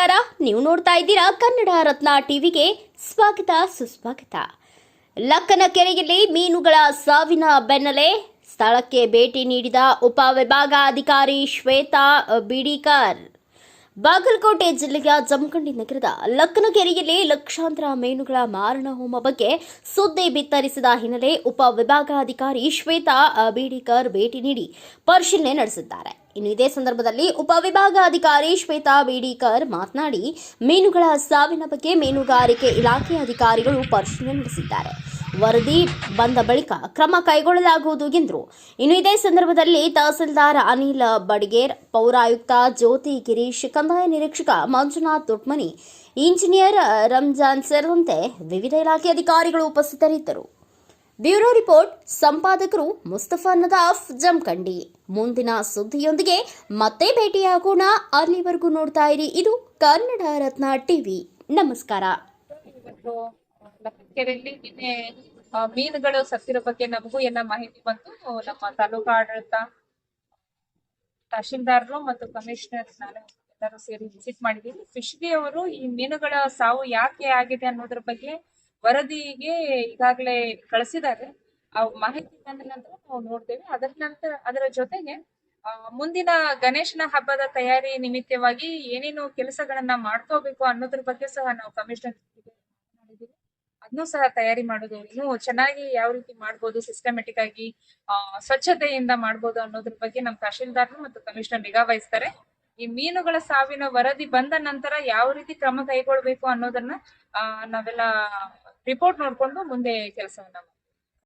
ನಮಸ್ಕಾರ. ನೀವು ನೋಡ್ತಾ ಇದ್ದೀರಾ ಕನ್ನಡ ರತ್ನ ಟಿವಿಗೆ ಸ್ವಾಗತ, ಸುಸ್ವಾಗತ. ಲಕ್ಕನ ಕೆರೆಯಲ್ಲಿ ಮೀನುಗಳ ಸಾವಿನ ಬೆನ್ನಲ್ಲೇ ಸ್ಥಳಕ್ಕೆ ಭೇಟಿ ನೀಡಿದ ಉಪವಿಭಾಗಾಧಿಕಾರಿ ಶ್ವೇತಾ ಬಿಡಿಕರ್. ಬಾಗಲಕೋಟೆ ಜಿಲ್ಲೆಯ ಜಮಖಂಡಿ ನಗರದ ಲಕ್ಕನಕೆರೆಯಲ್ಲಿ ಲಕ್ಷಾಂತರ ಮೀನುಗಳ ಮಾರಣ ಹೋಮ ಬಗ್ಗೆ ಸುದ್ದಿ ಬಿತ್ತರಿಸಿದ ಹಿನ್ನೆಲೆ ಉಪವಿಭಾಗಾಧಿಕಾರಿ ಶ್ವೇತಾ ಬಿಡಿಕರ್ ಭೇಟಿ ನೀಡಿ ಪರಿಶೀಲನೆ ನಡೆಸಿದ್ದಾರೆ. ಇನ್ನು ಇದೇ ಸಂದರ್ಭದಲ್ಲಿ ಉಪವಿಭಾಗಾಧಿಕಾರಿ ಶ್ವೇತಾ ಬೇಡೀಕರ್ ಮಾತನಾಡಿ, ಮೀನುಗಳ ಸಾವಿನ ಬಗ್ಗೆ ಮೀನುಗಾರಿಕೆ ಇಲಾಖೆ ಅಧಿಕಾರಿಗಳು ಪರಿಶೀಲನೆ ನಡೆಸಿದ್ದಾರೆ. ವರದಿ ಬಂದ ಬಳಿಕ ಕ್ರಮ ಕೈಗೊಳ್ಳಲಾಗುವುದು ಎಂದರು. ಇನ್ನು ಇದೇ ಸಂದರ್ಭದಲ್ಲಿ ತಹಸೀಲ್ದಾರ್ ಅನಿಲ್ ಬಡ್ಗೇರ್, ಪೌರಾಯುಕ್ತ ಜ್ಯೋತಿ ಗಿರೀಶ್, ಕಂದಾಯ ನಿರೀಕ್ಷಕ ಮಂಜುನಾಥ್ ದೊಡ್ಮನಿ ಇಂಜಿನಿಯರ್ ರಂಜಾನ್ ಸೇರಿದಂತೆ ವಿವಿಧ ಇಲಾಖೆ ಅಧಿಕಾರಿಗಳು ಉಪಸ್ಥಿತರಿದ್ದರು. ಬ್ಯೂರೋ ರಿಪೋರ್ಟ್, ಸಂಪಾದಕರು ಮುಸ್ತಫಾ ನದಾಫ್, ಜಮಖಂಡಿ. ಮುಂದಿನ ಸುದ್ದಿಯೊಂದಿಗೆ ಮತ್ತೆ ಭೇಟಿಯಾಗೋಣ. ಅಲ್ಲಿವರೆಗೂ ನೋಡ್ತಾ ಇರಿ. ಇದು ಕನ್ನಡ ರತ್ನ ಟಿವಿ. ನಮಸ್ಕಾರ. ಮೀನುಗಳು ಸತ್ತಿರೋ ಬಗ್ಗೆ ನಮಗೂ ಎಲ್ಲ ಮಾಹಿತಿ ಬಂತು. ನಮ್ಮ ತಾಲೂಕಾ ಆಡಳಿತ ತಹಶೀಲ್ದಾರರು ಮತ್ತು ಕಮಿಷನರ್ ಎಲ್ಲರೂ ಸೇರಿ ವಿಸಿಟ್ ಮಾಡಿದೀವಿ ಫಿಶ್ಗೆ ಅವರು ಈ ಮೀನುಗಳ ಸಾವು ಯಾಕೆ ಆಗಿದೆ ಅನ್ನೋದ್ರ ಬಗ್ಗೆ ವರದಿಗೆ ಈಗಾಗಲೇ ಕಳಿಸಿದ್ದಾರೆ. ಆ ಮಾಹಿತಿ ಬಂದ ನಂತರ ನಾವು ನೋಡ್ತೇವೆ. ಅದರ ನಂತರ ಅದರ ಜೊತೆಗೆ ಮುಂದಿನ ಗಣೇಶನ ಹಬ್ಬದ ತಯಾರಿ ನಿಮಿತ್ತವಾಗಿ ಏನೇನು ಕೆಲಸಗಳನ್ನ ಮಾಡ್ಕೋಬೇಕು ಅನ್ನೋದ್ರ ಬಗ್ಗೆ ಸಹ ನಾವು ಕಮಿಷನರ್ ಅದನ್ನು ಸಹ ತಯಾರಿ ಮಾಡೋದು, ಇನ್ನು ಚೆನ್ನಾಗಿ ಯಾವ ರೀತಿ ಮಾಡ್ಬೋದು ಸಿಸ್ಟಮೆಟಿಕ್ ಆಗಿ ಸ್ವಚ್ಛತೆಯಿಂದ ಮಾಡ್ಬೋದು ಅನ್ನೋದ್ರ ಬಗ್ಗೆ ನಮ್ಮ ತಹಶೀಲ್ದಾರ್ ಮತ್ತು ಕಮಿಷನರ್ ನಿಗಾ ವಹಿಸ್ತಾರೆ. ಈ ಮೀನುಗಳ ಸಾವಿನ ವರದಿ ಬಂದ ನಂತರ ಯಾವ ರೀತಿ ಕ್ರಮ ಕೈಗೊಳ್ಬೇಕು ಅನ್ನೋದನ್ನ ನಾವೆಲ್ಲ ರಿಪೋರ್ಟ್ ನೋಡ್ಕೊಂಡು ಮುಂದೆ ಕೆಲಸವನ್ನ